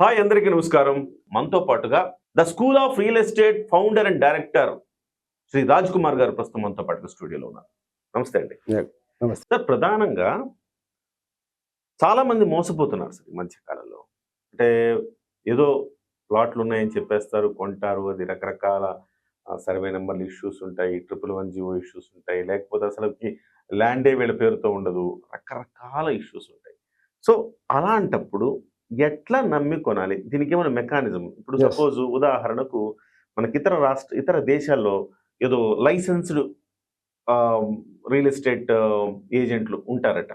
Hi అందరికీ నమస్కారం. మనతో పాటుగా the school of real estate founder and director Shri Raj Kumar garu ప్రస్తుతం మనతో పాటుగా స్టూడియోలో ఉన్నారు. నమస్తే అండి. నమస్తే. సార్ ప్రధానంగా చాలా మంది మోసపోతున్నారు సార్ ఈ మధ్య కాలంలో. అంటే ఏదో ప్లాట్లు ఉన్నాయని చెప్పేస్తారు కొంటారు అది రకరకాల సర్వే నెంబర్లు ఇష్యూస్ ఉంటాయి ట్రిపుల్ వన్ జీవో ఇష్యూస్ ఉంటాయి లేకపోతే అసలుకి ల్యాండే వీళ్ళ పేరుతో ఉండదు రకరకాల ఇష్యూస్ ఉంటాయి. సో అలాంటప్పుడు ఎట్లా నమ్మి కొనాలి? దీనికి ఏమైనా మెకానిజం? ఇప్పుడు. సపోజ్ ఉదాహరణకు మనకి ఇతర రాష్ట్ర ఇతర దేశాల్లో ఏదో లైసెన్స్డ్ రియల్ ఎస్టేట్ ఏజెంట్లు ఉంటారట.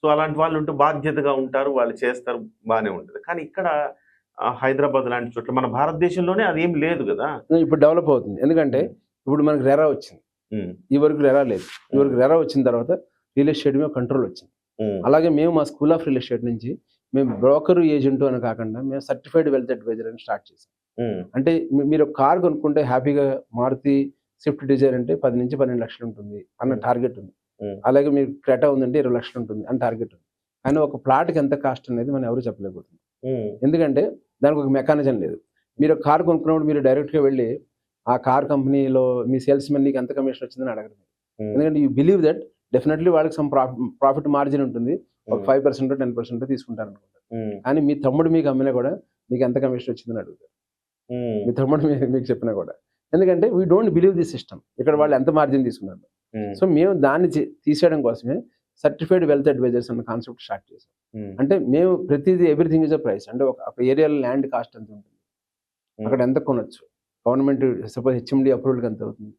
సో అలాంటి వాళ్ళు ఉంటూ బాధ్యతగా ఉంటారు వాళ్ళు చేస్తారు బాగానే ఉంటుంది. కానీ ఇక్కడ హైదరాబాద్ లాంటి చోట్ల మన భారతదేశంలోనే అదేం లేదు కదా. ఇప్పుడు డెవలప్ అవుతుంది. ఎందుకంటే ఇప్పుడు మనకి రెరా వచ్చింది. ఈ వరకు రెరా లేదు. ఈ వరకు రెరా వచ్చిన తర్వాత రియల్ ఎస్టేట్ మీద కంట్రోల్ వచ్చింది. అలాగే మేము మా స్కూల్ ఆఫ్ రియల్ ఎస్టేట్ నుంచి మేము బ్రోకర్ ఏజెంట్ అని కాకుండా మేము సర్టిఫైడ్ వెల్త్ అడ్వైజర్ అని స్టార్ట్ చేసాం అంటే మీరు కార్ కొనుక్కుంటే హ్యాపీగా మారుతి స్విఫ్ట్ డిజైర్ అంటే పది నుంచి పన్నెండు లక్షలు ఉంటుంది అన్న. టార్గెట్ ఉంది. అలాగే మీరు క్రెటా ఉందంటే ఇరవై లక్షలు ఉంటుంది అని టార్గెట్ ఉంది. కానీ ఒక ప్లాట్కి ఎంత కాస్ట్ అనేది మనం ఎవరు చెప్పలేకపోతుంది ఎందుకంటే దానికి ఒక మెకానిజం లేదు. మీరు కార్ కొనుక్కున్నప్పుడు మీరు డైరెక్ట్గా వెళ్ళి ఆ కార్ కంపెనీలో మీ సేల్స్ మెన్ నీకు ఎంత కమిషన్ వచ్చిందని అడగరు ఉమ్, ఎందుకంటే యూ బిలీవ్ దట్ డెఫినెట్లీ వాళ్ళకి సమ్ ప్రాఫిట్ మార్జిన్ ఉంటుంది. ఒక ఫైవ్ పర్సెంట్ టెన్ పర్సెంట్ తీసుకుంటారు అనుకుంటారు కానీ మీ తమ్ముడు మీకు అమ్మినా కూడా మీకు ఎంత కమిషన్ వచ్చిందని అడుగుతారు ఉమ్, మీ తమ్ముడు మీకు చెప్పినా కూడా. ఎందుకంటే we don't believe the system ఇక్కడ వాళ్ళు ఎంత మార్జిన్ తీసుకున్నారు. సో మేము దాన్ని తీసేయడం కోసమే సర్టిఫైడ్ వెల్త్ అడ్వైజర్స్ అన్న కాన్సెప్ట్ స్టార్ట్ చేసాం అంటే మేము ప్రతిదీ ఎవ్రీథింగ్ ఇస్ అ ప్రైస్ అంటే ఒక ఒక ఏరియాలో ల్యాండ్ కాస్ట్ ఎంత ఉంటుంది. అక్కడ ఎంత కొనొచ్చు. గవర్నమెంట్ సపోజ్ హెచ్ఎండి అప్రూవల్కి ఎంత అవుతుంది.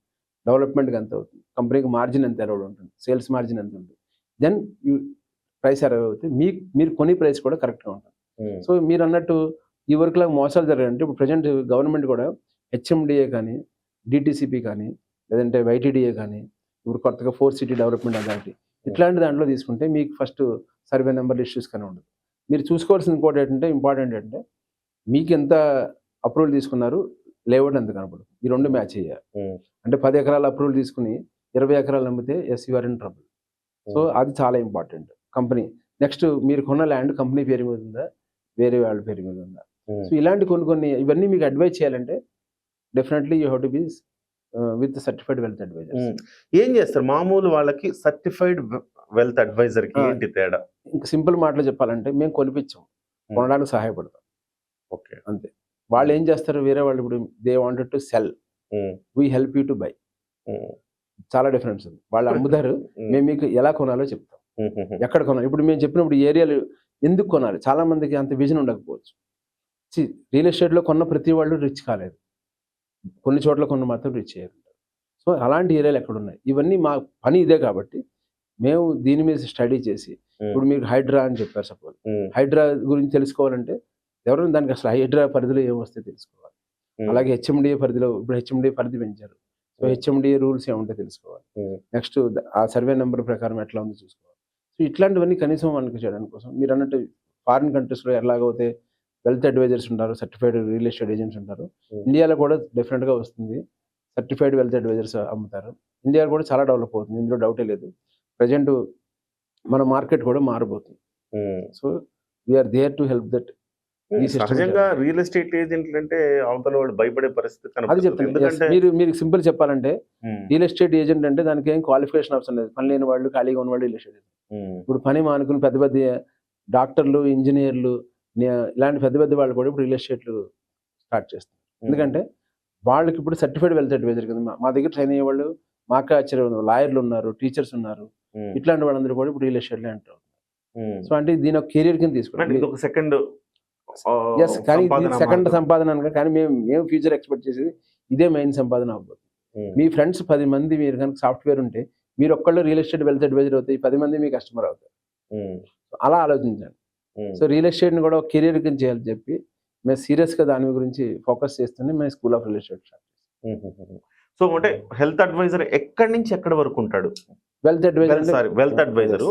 డెవలప్మెంట్కి ఎంత అవుతుంది కంపెనీకి మార్జిన్ ఎంత అరౌడ్ ఉంటుంది? సేల్స్ మార్జిన్ ఎంత ఉంటుంది? దెన్ యూ ప్రైస్ అరవై అవుతుంది మీ మీరు కొని ప్రైస్ కూడా కరెక్ట్గా ఉంటుంది. సో మీరు అన్నట్టు ఈ వర్క్లో మోసాలు జరగాలంటే ఇప్పుడు ప్రజెంట్ గవర్నమెంట్ కూడా హెచ్ఎండిఏ కానీ డిటిసిపి కానీ లేదంటే వైటీడీఏ కానీ ఇప్పుడు కొత్తగా ఫోర్ సిటీ డెవలప్మెంట్ అథారిటీ ఇట్లాంటి దాంట్లో తీసుకుంటే మీకు ఫస్ట్ సర్వే నెంబర్ ఇష్యూస్ కానీ ఉండదు. మీరు చూసుకోవాల్సిన ఇంకోటి ఏంటంటే ఇంపార్టెంట్ ఏంటంటే మీకు ఎంత అప్రూవల్ తీసుకున్నారు లేఅవుట్ ఎంత కనపడదు ఈ రెండు మ్యాచ్ ఉమ్, అంటే పది ఎకరాల అప్రూవల్ తీసుకుని ఇరవై ఎకరాలు అమ్మితే yes you're in trouble so అది చాలా ఇంపార్టెంట్ కంపెనీ నెక్స్ట్ మీరు కొన్న ల్యాండ్ కంపెనీ పేరు మీద ఉందా? వేరే వాళ్ళ పేరు మీద ఉందా? సో ఇలాంటి కొన్ని కొన్ని ఇవన్నీ మీకు అడ్వైజ్ చేయాలంటే definitely you have to be with certified wealth advisor. ఏం చేస్తారు? మామూలు వాళ్ళకి సర్టిఫైడ్ వెల్త్ అడ్వైజర్కి ఆ. ఏంటి తేడా? ఇంకా సింపుల్ మాటలు చెప్పాలంటే మేము కొనిపించాం. కొనడానికి సహాయపడతాం. ఓకే. అంతే. వాళ్ళు ఏం చేస్తారు? వేరే వాళ్ళు ఇప్పుడు they wanted to sell we help you to buy చాలా డిఫరెన్స్ ఉంది. వాళ్ళు అమ్ముతారు. మేము మీకు ఎలా కొనాలో చెప్తాం. ఎక్కడ కొనాలి? ఇప్పుడు మేము చెప్పినప్పుడు ఏరియాలు ఎందుకు కొనాలి? చాలా మందికి అంత విజన్ ఉండకపోవచ్చు. రియల్ ఎస్టేట్లో కొన్న ప్రతి వాళ్ళు రిచ్ కాలేదు. కొన్ని చోట్ల కొన్న మాత్రం రిచ్ అయ్యారు సో అలాంటి ఏరియాలు ఎక్కడ ఉన్నాయి? ఇవన్నీ మా పని ఇదే కాబట్టి మేము దీని మీద స్టడీ చేసి ఇప్పుడు మీకు హైడ్రా అని చెప్పారు సపోజ్ హైడ్రా గురించి తెలుసుకోవాలంటే ఎవరైనా దానికి అసలు హైడ్రా పరిధిలో ఏమొస్తే తెలుసుకోవాలి. అలాగే హెచ్ఎండిఏ పరిధిలో ఇప్పుడు హెచ్ఎండిఏ పరిధి పెంచారు. సో. హెచ్ఎండిఏ రూల్స్ ఏముంటాయి తెలుసుకోవాలి. నెక్స్ట్ ఆ సర్వే నెంబర్ ప్రకారం ఎట్లా ఉందో చూసుకోవాలి. సో ఇట్లాంటివన్నీ కనీసం మనకి చేయడానికి కోసం మీరు అన్నట్టు ఫారిన్ కంట్రీస్లో ఎలాగైతే వెల్త్ అడ్వైజర్స్ ఉంటారు సర్టిఫైడ్ రియల్ ఎస్టేట్ ఏజెంట్స్ ఉంటారు. ఇండియాలో కూడా డెఫినెట్గా వస్తుంది. సర్టిఫైడ్ వెల్త్ అడ్వైజర్స్ అమ్ముతారు. ఇండియా కూడా చాలా డెవలప్ అవుతుంది. ఇందులో డౌటే లేదు. ప్రజెంట్ మన మార్కెట్ కూడా మారబోతుంది. So we're there to help that సహజంగా రియల్ ఎస్టేట్ ఏజెంట్లు అంటే అవతల వాళ్ళు భయపడే పరిస్థితి అది చెప్తాను. మీరు మీరు సింపుల్ చెప్పాలంటే రియల్ ఎస్టేట్ ఏజెంట్ అంటే దానికి ఏం క్వాలిఫికేషన్ అవసరం లేదు. పని లేని వాళ్ళు ఖాళీగా ఉన్న వాళ్ళు రియల్ ఎస్టేట్ ఇప్పుడు పని మానుకుని పెద్ద పెద్ద డాక్టర్లు ఇంజనీర్లు ఇలాంటి పెద్ద పెద్ద వాళ్ళు కూడా ఇప్పుడు రియల్ ఎస్టేట్లు స్టార్ట్ చేస్తారు ఎందుకంటే వాళ్ళకి ఇప్పుడు సర్టిఫైడ్ వెల్త్ అడ్వైజర్ కదా మా- దగ్గర ట్రైన్ అయ్యే వాళ్ళు మాకు ఆశ్చర్యం లాయర్లు ఉన్నారు టీచర్స్ ఉన్నారు. ఇట్లాంటి వాళ్ళందరూ కూడా ఇప్పుడు రియల్ ఎస్టేట్లో అంటారు. సో అంటే దీని ఒక కెరీర్ కింద ఇది ఒక సెకండ్ ఎస్ కానీ సెకండ్ సంపాదన అనగా కానీ మేము మేము ఫ్యూచర్ ఎక్స్పెక్ట్ చేసేది ఇదే మెయిన్ సంపాదన అవ్వదు. మీ ఫ్రెండ్స్ పది మంది మీరు కనుక సాఫ్ట్వేర్ ఉంటే మీరు ఒక్కళ్ళు రియల్ ఎస్టేట్ వెల్త్ అడ్వైజర్ అవుతాయి పది మంది మీ కస్టమర్ అవుతారు. So అలా ఆలోచించండి. సో రియల్ ఎస్టేట్ని కూడా ఒక కెరీర్ కింద చేయాలని చెప్పి మేము సీరియస్గా దాని గురించి ఫోకస్ చేస్తూనే మేము school of real estate start so అంటే హెల్త్ అడ్వైజర్ ఎక్కడి నుంచి ఎక్కడి వరకు ఉంటాడు? Wealth advisor sorry wealth advisor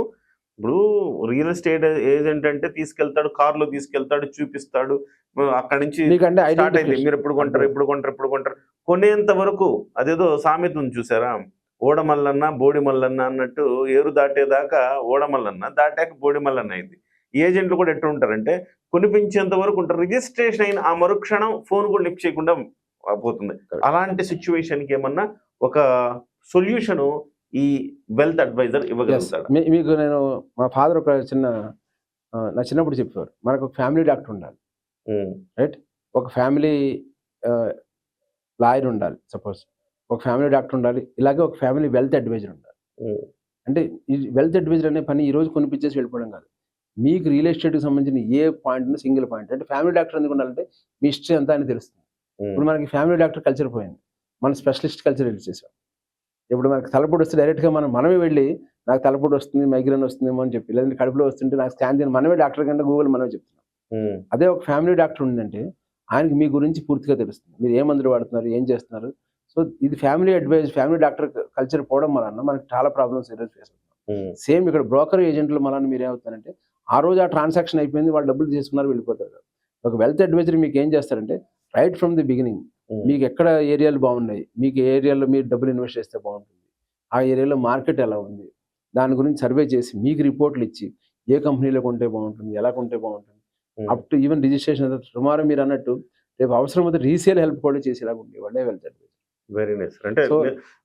ఇప్పుడు రియల్ ఎస్టేట్ ఏజెంట్ అంటే తీసుకెళ్తాడు కార్లో తీసుకెళ్తాడు చూపిస్తాడు అక్కడ నుంచి స్టార్ట్ అయింది. మీరు ఎప్పుడు కొంటారు ఎప్పుడు కొంటారు ఎప్పుడు కొంటారు? కొనేంత వరకు అదేదో సామెత ఉంది చూసారా? ఓడమల్లన్న బోడి మల్లన్న అన్నట్టు ఏరు దాటేదాకా ఓడమల్లన్న దాటాక బోడి మల్లన్న అయింది. ఏజెంట్లు కూడా ఎట్లా ఉంటారంటే కొనిపించేంత వరకు ఉంటారు. రిజిస్ట్రేషన్ అయిన ఆ మరుక్షణం ఫోన్ కూడా లిఫ్ట్ చేయకుండా పోతుంది. అలాంటి సిచ్యువేషన్కి ఏమన్నా ఒక సొల్యూషన్ ఈ వెల్త్ అడ్వైజర్. ఇవ్వగలుగుతాడు. మీకు నేను మా ఫాదర్ ఒక చిన్న నా చిన్నప్పుడు చెప్పేవారు. మనకు ఒక ఫ్యామిలీ డాక్టర్ ఉండాలి. ఒక ఫ్యామిలీ లాయర్ ఉండాలి సపోజ్ ఒక ఫ్యామిలీ డాక్టర్ ఉండాలి ఇలాగే ఒక ఫ్యామిలీ వెల్త్ అడ్వైజర్ ఉండాలి. అంటే ఈ వెల్త్ అడ్వైజర్ అనే పని ఈ రోజు కొనిపించేసి వెళ్ళిపోవడం కాదు. మీకు రియల్ ఎస్టేట్కి సంబంధించిన ఏ పాయింట్ సింగిల్ పాయింట్ అంటే ఫ్యామిలీ డాక్టర్ ఎందుకు ఉండాలంటే మీ హిస్టరీ అంతా అని తెలుస్తుంది. ఇప్పుడు మనకి ఫ్యామిలీ డాక్టర్ కల్చర్ పోయింది. మనం స్పెషలిస్ట్ కల్చర్ వెళ్ళి చేసాం ఇప్పుడు మనకి తలపోటు వస్తే డైరెక్ట్గా మనం మనమే వెళ్ళి నాకు తలపోటు వస్తుంది మైగ్రేన్ వస్తుందేమో అని చెప్పి లేదంటే కడుపులో వస్తుంటే నాకు స్కాన్ చేయని మనమే డాక్టర్ కంటే గూగుల్ మనమే చెప్తున్నాం. అదే ఒక ఫ్యామిలీ డాక్టర్ ఉందంటే ఆయనకి మీ గురించి పూర్తిగా తెలుస్తుంది. మీరు ఏ మందులు వాడుతున్నారు ఏం చేస్తున్నారు? సో ఇది family advise family doctor culture పోవడం వలన మనకి చాలా ప్రాబ్లమ్స్ ఈరోజు ఫేస్ అవుతున్నాం. సేమ్ ఇక్కడ బ్రోకర్ ఏజెంట్ల వలన మీరు ఏమవుతారంటే ఆ రోజు ఆ ట్రాన్సాక్షన్ అయిపోయింది వాళ్ళు డబ్బులు తీసుకున్నారు వెళ్ళిపోతారు. ఒక వెల్త్ అడ్వైజర్ మీకు ఏం చేస్తారంటే రైట్ ఫ్రమ్ ది బిగినింగ్ మీకు ఎక్కడ ఏరియాలు బాగున్నాయి? మీకు ఏరియాలో మీరు డబ్బులు ఇన్వెస్ట్ చేస్తే బాగుంటుంది? ఆ ఏరియాలో మార్కెట్ ఎలా ఉంది? దాని గురించి సర్వే చేసి మీకు రిపోర్ట్లు ఇచ్చి ఏ కంపెనీలో కొంటే బాగుంటుంది? ఎలా కొంటే బాగుంటుంది? Up to even registration tomorrow మీరు అన్నట్టు రేపు అవసరం అయితే రీసేల్ హెల్ప్ కూడా చేసేలాగా ఉండేవాళ్ళే వెళ్తారు వెరీ నైస్ అంటే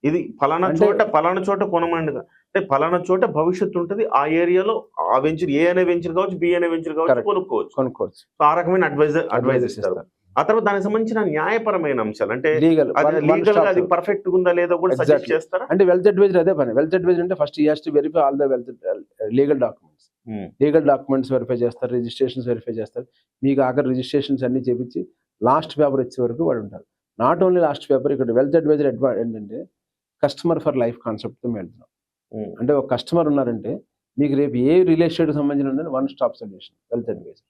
ఇది ఫలానా చోట ఫలానా చోట కొనమండి అంటే ఫలానా చోట భవిష్యత్తు ఉంటుంది. ఆ ఏరియాలో ఆ వెంచర్ ఏ అనే వెంచర్ కావచ్చు బి అనే వెంచర్ కావచ్చు. కొనుక్కోవచ్చు. కొనుక్కోవచ్చు. ఆ రకమైన అడ్వైజర్ అడ్వైజ్ ఇస్తారు. ఆ తర్వాత దానికి సంబంధించిన న్యాయపరమైన అంశాలు అంటే లీగల్ అది లీగల్గా అది పర్ఫెక్ట్ ఉందా లేదో కూడా సజెస్ట్. చేస్తారా? అంటే వెల్త్ అడ్వైజర్ అదే పని. వెల్త్ అడ్వైజర్ అంటే first has to verify all the wealth legal documents legal documents verify చేస్తారు రిజిస్ట్రేషన్స్ వెరిఫై చేస్తారు. మీకు ఆఖరి రిజిస్ట్రేషన్స్ అన్ని చేపించి లాస్ట్ పేపర్ ఇచ్చే వరకు వాడు ఉంటారు నాట్ ఓన్లీ లాస్ట్ పేపర్ ఇక్కడ వెల్త్ అడ్వైజర్ అడ్వా ఏంటంటే కస్టమర్ ఫర్ లైఫ్ కాన్సెప్ట్తో మేము వెళ్తున్నాం. అంటే ఒక కస్టమర్ ఉన్నారంటే మీకు రేపు ఏ ఎస్టేట్ సంబంధించిన one stop solution wealth advisor.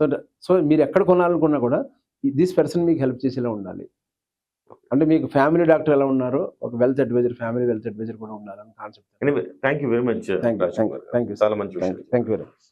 So so మీరు ఎక్కడ కొనాలనుకున్నా కూడా దిస్ పర్సన్ మీకు హెల్ప్ చేసేలా ఉండాలి. అంటే మీకు ఫ్యామిలీ డాక్టర్ ఎలా ఉన్నారో ఒక wealth advisor family wealth advisor కూడా ఉండాలని concept thank you very much thank you thank you చాలా మంచి థ్యాంక్ యూ వెరీ మచ్